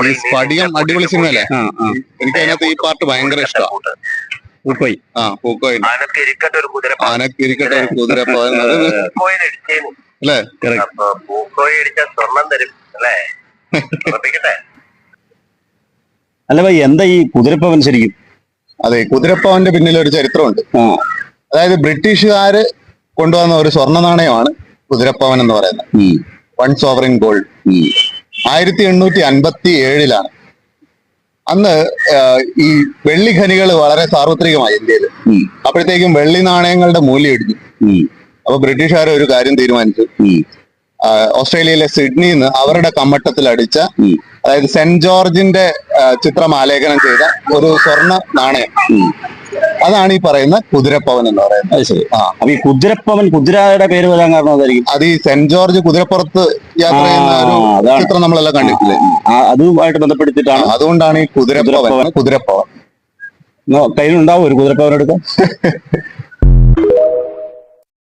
ഈ സ്ഫടികം അടിപൊളി സിനിമയല്ലേ? എനിക്ക് അതിനകത്ത് ഈ പാർട്ട് ഭയങ്കര ഇഷ്ടമാണ് ആ പൂക്കോയിൽ ആനക്ക് ഇരിക്കട്ടെ ഒരു കുതിര ആനക്ക് ഇരിക്കട്ടെ ഒരു കുതിര പോകാൻ പൂക്കോയിൽ ഇടിച്ചേന് അല്ലേ പൂക്കോയി സ്വർണം തരും അല്ലേ? അല്ല ഭായി എന്താ ഈ കുതിരപ്പവൻ ശരിക്കും? അതെ കുതിരപ്പവന്റെ പിന്നിൽ ഒരു ചരിത്രമുണ്ട്. ആ. അതായത് ബ്രിട്ടീഷുകാര് കൊണ്ടുവന്ന ഒരു സ്വർണ നാണയമാണ് കുതിരപ്പവൻ എന്ന് പറയുന്നത്. ഈ വൺ സോവറിൻ ഗോൾഡ് ആയിരത്തി എണ്ണൂറ്റി അൻപത്തി ഏഴിലാണ് അന്ന് ഈ വെള്ളി ഖനികൾ വളരെ സാർവത്രികമായി ഇന്ത്യയിൽ. അപ്പോഴത്തേക്കും വെള്ളി നാണയങ്ങളുടെ മൂല്യം ഇടിഞ്ഞു. അപ്പൊ ബ്രിട്ടീഷുകാർ ഒരു കാര്യം തീരുമാനിച്ചു. ഓസ്ട്രേലിയയിലെ സിഡ്നിയിൽ നിന്ന് അവരുടെ കമ്മട്ടത്തിൽ അടിച്ച അതായത് സെന്റ് ജോർജിന്റെ ചിത്രം ആലേഖനം ചെയ്ത ഒരു സ്വർണ നാണയം. അതാണ് ഈ പറയുന്ന കുതിരപ്പവൻ എന്ന് പറയുന്നത്. ശരി. ആ. അപ്പൊ ഈ കുതിരപ്പവൻ കുതിരയുടെ പേര് വരാൻ കാരണം അതായിരിക്കും അത് ഈ സെന്റ് ജോർജ് കുതിരപ്പുറത്ത് യാത്ര ചെയ്യുന്ന ഒരു ആ, അതാണ്. ചിത്രം നമ്മളെല്ലാം കണ്ടിട്ടില്ലേ? ആ, അതുമായിട്ട് ബന്ധപ്പെടുത്തിയിട്ടാണ് അതുകൊണ്ടാണ് ഈ കുതിരപ്പവൻ കുതിരപ്പവൻ. കയ്യിലുണ്ടാവും ഒരു കുതിരപ്പവൻ എടുക്കാൻ.